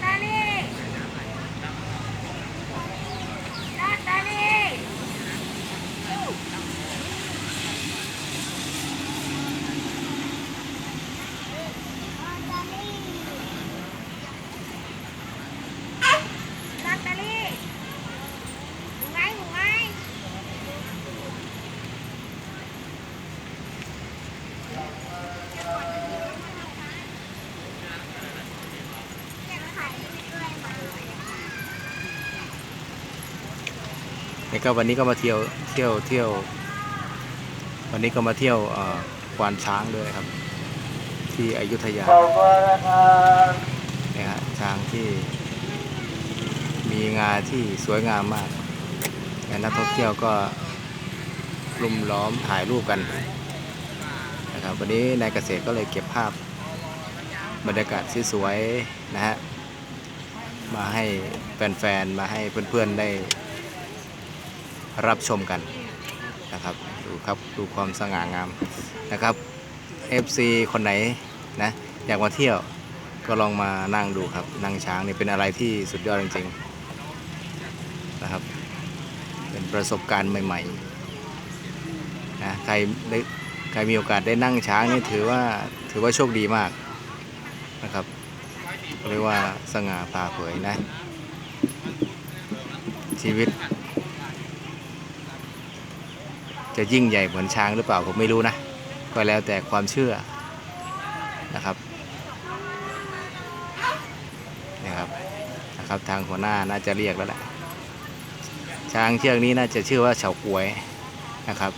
Tali! นี่ก็วันนี้ก็มาเที่ยวเที่ยวเที่ยว วันนี้ก็มาเที่ยวควานช้างด้วยครับ ที่อยุธยาเนี่ยฮะช้างที่ มีงาที่สวยงามมากและนักท่องเที่ยวก็รุมล้อมถ่ายรูปกันนะครับวันนี้นายเกษตรก็เลยเก็บภาพบรรยากาศสวยๆนะฮะมาให้แฟนๆ มาให้เพื่อนๆได้ รับชมกันนะครับ ดูครับดูความสง่างามนะครับ FC คนไหนนะอยากมาเที่ยวก็ลองมานั่งดูครับ นั่งช้างนี่เป็นอะไรที่สุดยอดจริงๆนะครับ เป็นประสบการณ์ใหม่ๆนะใครได้ใครมีโอกาสได้นั่งช้างนี่ถือว่าถือว่าโชคดีมากนะครับเรียกว่าสง่าผ่าเผยนะ ชีวิต จะยิ่งใหญ่เหมือนช้างหรือเปล่าผมไม่รู้นะ ก็แล้วแต่ความเชื่อนะครับนะครับนะครับทางหัวหน้าน่าจะเรียกแล้วแหละช้างเชือกนี้น่าจะชื่อว่าเฉาก้วยนะครับ